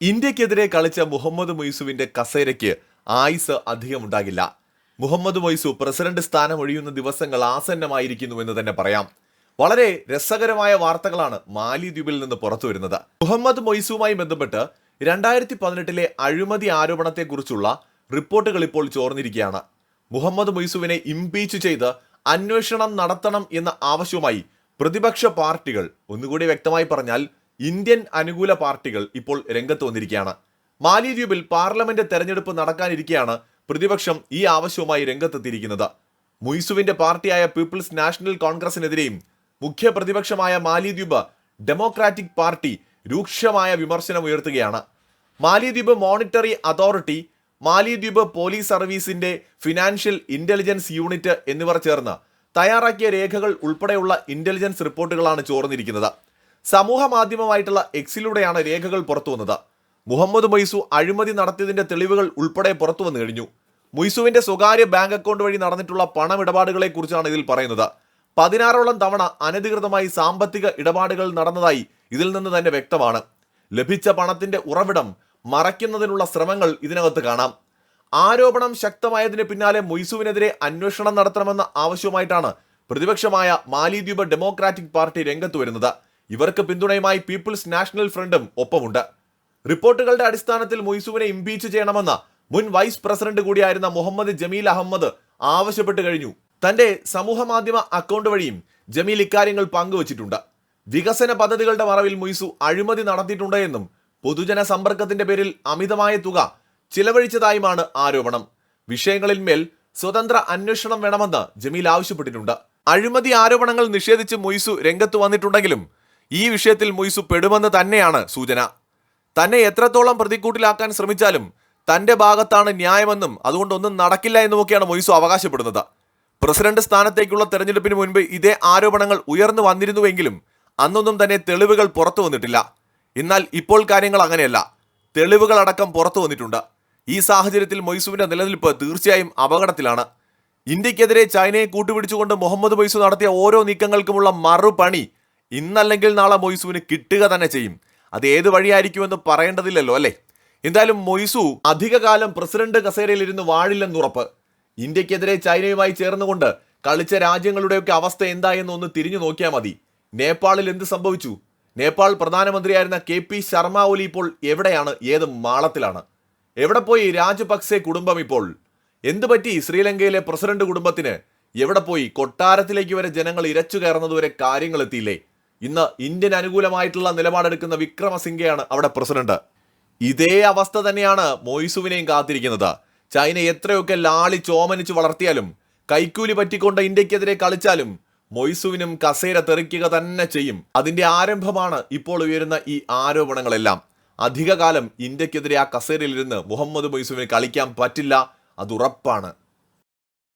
ഇന്ത്യക്കെതിരെ കളിച്ച മുഹമ്മദ് മൊയ്സുവിന്റെ കസേരയ്ക്ക് ആയുസ് അധികമുണ്ടാകില്ല. മുഹമ്മദ് മൊയ്സു പ്രസിഡന്റ് സ്ഥാനം ഒഴിയുന്ന ദിവസങ്ങൾ ആസന്നമായിരിക്കുന്നു എന്ന് തന്നെ പറയാം. വളരെ രസകരമായ വാർത്തകളാണ് മാലിദ്വീപിൽ നിന്ന് പുറത്തു വരുന്നത്. മുഹമ്മദ് മൊയ്സുവുമായി ബന്ധപ്പെട്ട് രണ്ടായിരത്തി പതിനെട്ടിലെ അഴിമതി ആരോപണത്തെക്കുറിച്ചുള്ള റിപ്പോർട്ടുകൾ ഇപ്പോൾ ചോർന്നിരിക്കുകയാണ്. മുഹമ്മദ് മൊയ്സുവിനെ ഇംപീച്ച് ചെയ്ത് അന്വേഷണം നടത്തണം എന്ന ആവശ്യവുമായി പ്രതിപക്ഷ പാർട്ടികൾ ഒന്നുകൂടി വ്യക്തമായി പറഞ്ഞാൽ ഇന്ത്യൻ അനുകൂല പാർട്ടികൾ ഇപ്പോൾ രംഗത്ത് വന്നിരിക്കുകയാണ്. മാലിദ്വീപിൽ പാർലമെന്റ് തെരഞ്ഞെടുപ്പ് നടക്കാനിരിക്കെയാണ് പ്രതിപക്ഷം ഈ ആവശ്യവുമായി രംഗത്തെത്തിയിരിക്കുന്നത്. മുയ്സുവിന്റെ പാർട്ടിയായ പീപ്പിൾസ് നാഷണൽ കോൺഗ്രസിനെതിരെയും മുഖ്യ പ്രതിപക്ഷമായ മാലിദ്വീപ് ഡെമോക്രാറ്റിക് പാർട്ടി രൂക്ഷമായ വിമർശനം ഉയർത്തുകയാണ്. Maldives monetary authority Maldives police സർവീസിന്റെ financial intelligence unit എന്നിവർ ചേർന്ന് തയ്യാറാക്കിയ രേഖകൾ ഉൾപ്പെടെയുള്ള ഇന്റലിജൻസ് റിപ്പോർട്ടുകളാണ് ചോർന്നിരിക്കുന്നത്. സമൂഹ മാധ്യമമായിട്ടുള്ള എക്സിലൂടെയാണ് രേഖകൾ പുറത്തു വന്നത് മുഹമ്മദ് മൊയ്സു അഴിമതി നടത്തിയതിന്റെ തെളിവുകൾ ഉൾപ്പെടെ പുറത്തു വന്നു കഴിഞ്ഞു. മൊയ്സുവിന്റെ സ്വകാര്യ ബാങ്ക് അക്കൗണ്ട് വഴി നടന്നിട്ടുള്ള പണമിടപാടുകളെ കുറിച്ചാണ് ഇതിൽ പറയുന്നത്. പതിനാറോളം തവണ അനധികൃതമായി സാമ്പത്തിക ഇടപാടുകൾ നടന്നതായി ഇതിൽ നിന്ന് തന്നെ വ്യക്തമാണ്. ലഭിച്ച പണത്തിന്റെ ഉറവിടം മറയ്ക്കുന്നതിനുള്ള ശ്രമങ്ങൾ ഇതിനകത്ത് കാണാം. ആരോപണം ശക്തമായതിന് പിന്നാലെ മൊയ്സുവിനെതിരെ അന്വേഷണം നടത്തണമെന്ന ആവശ്യവുമായിട്ടാണ് പ്രതിപക്ഷമായ മാലിദ്വീപ് ഡെമോക്രാറ്റിക് പാർട്ടി രംഗത്ത് വരുന്നത്. ഇവർക്ക് പിന്തുണയുമായി പീപ്പിൾസ് നാഷണൽ ഫ്രണ്ടും ഒപ്പമുണ്ട്. റിപ്പോർട്ടുകളുടെ അടിസ്ഥാനത്തിൽ മൊയ്സുവിനെ ഇംപീച്ച് ചെയ്യണമെന്ന മുൻ വൈസ് പ്രസിഡന്റ് കൂടിയായിരുന്ന മുഹമ്മദ് ജമീൽ അഹമ്മദ് ആവശ്യപ്പെട്ട് കഴിഞ്ഞു. തന്റെ സമൂഹ മാധ്യമ അക്കൗണ്ട് വഴിയും ജമീൽ ഇക്കാര്യങ്ങൾ പങ്കുവച്ചിട്ടുണ്ട്. വികസന പദ്ധതികളുടെ മറവിൽ മൊയ്സു അഴിമതി നടത്തിയിട്ടുണ്ട് എന്നും പൊതുജന സമ്പർക്കത്തിന്റെ പേരിൽ അമിതമായ തുക ചിലവഴിച്ചതായുമാണ് ആരോപണം. വിഷയങ്ങളിൽ മേൽ സ്വതന്ത്ര അന്വേഷണം വേണമെന്ന് ജമീൽ ആവശ്യപ്പെട്ടിട്ടുണ്ട്. അഴിമതി ആരോപണങ്ങൾ നിഷേധിച്ച് മൊയ്സു രംഗത്ത് വന്നിട്ടുണ്ടെങ്കിലും ഈ വിഷയത്തിൽ മൊയ്സു പെടുമെന്ന് തന്നെയാണ് സൂചന. തന്നെ എത്രത്തോളം പ്രതിക്കൂട്ടിലാക്കാൻ ശ്രമിച്ചാലും തന്റെ ഭാഗത്താണ് ന്യായമെന്നും അതുകൊണ്ടൊന്നും നടക്കില്ല എന്നുമൊക്കെയാണ് മൊയ്സു അവകാശപ്പെടുന്നത്. പ്രസിഡന്റ് സ്ഥാനത്തേക്കുള്ള തെരഞ്ഞെടുപ്പിന് മുൻപ് ഇതേ ആരോപണങ്ങൾ ഉയർന്നു വന്നിരുന്നുവെങ്കിലും അന്നൊന്നും തന്നെ തെളിവുകൾ പുറത്തു വന്നിട്ടില്ല. എന്നാൽ ഇപ്പോൾ കാര്യങ്ങൾ അങ്ങനെയല്ല. തെളിവുകളടക്കം പുറത്തു വന്നിട്ടുണ്ട്. ഈ സാഹചര്യത്തിൽ മൊയ്സുവിന്റെ നിലനിൽപ്പ് തീർച്ചയായും അപകടത്തിലാണ്. ഇന്ത്യക്കെതിരെ ചൈനയെ കൂട്ടുപിടിച്ചുകൊണ്ട് മുഹമ്മദ് മൊയ്സു നടത്തിയ ഓരോ നീക്കങ്ങൾക്കുമുള്ള മറുപണി ഇന്നല്ലെങ്കിൽ നാളെ മൊയ്സുവിന് കിട്ടുക തന്നെ ചെയ്യും. അത് ഏത് വഴിയായിരിക്കുമെന്ന് പറയേണ്ടതില്ലല്ലോ അല്ലേ? എന്തായാലും മൊയ്സു അധികകാലം പ്രസിഡന്റ് കസേരയിലിരുന്ന് വാഴില്ലെന്നുറപ്പ് ഇന്ത്യക്കെതിരെ ചൈനയുമായി ചേർന്നുകൊണ്ട് കളിച്ച രാജ്യങ്ങളുടെയൊക്കെ അവസ്ഥ എന്തായെന്ന് ഒന്ന് തിരിഞ്ഞു നോക്കിയാൽ മതി. നേപ്പാളിൽ എന്ത് സംഭവിച്ചു? നേപ്പാൾ പ്രധാനമന്ത്രിയായിരുന്ന കെ പി ശർമ്മ ഒലി ഇപ്പോൾ എവിടെയാണ്? ഏത് മാളത്തിലാണ്? എവിടെ പോയി രാജപക്സെ കുടുംബം ഇപ്പോൾ? എന്ത് പറ്റി ശ്രീലങ്കയിലെ പ്രസിഡന്റ് കുടുംബത്തിന്? എവിടെ പോയി കൊട്ടാരത്തിലേക്ക് വരെ ജനങ്ങൾ ഇരച്ചു കയറുന്നതുവരെ കാര്യങ്ങൾ എത്തിയില്ലേ? ഇന്ന് ഇന്ത്യൻ അനുകൂലമായിട്ടുള്ള നിലപാടെടുക്കുന്ന വിക്രമസിംഗയാണ് അവിടെ പ്രസിഡന്റ്. ഇതേ അവസ്ഥ തന്നെയാണ് മൊയ്സുവിനെയും കാത്തിരിക്കുന്നത്. ചൈന എത്രയൊക്കെ ലാളി ചോമനിച്ച് വളർത്തിയാലും കൈക്കൂലി പറ്റിക്കൊണ്ട് ഇന്ത്യക്കെതിരെ കളിച്ചാലും മൊയ്സുവിനും കസേര തെറിക്കുക തന്നെ ചെയ്യും. അതിന്റെ ആരംഭമാണ് ഇപ്പോൾ ഉയരുന്ന ഈ ആരോപണങ്ങളെല്ലാം. അധികകാലം ഇന്ത്യക്കെതിരെ ആ കസേരയിലിരുന്ന് മുഹമ്മദ് മൊയ്സുവിന് കളിക്കാൻ പറ്റില്ല അത് ഉറപ്പാണ്.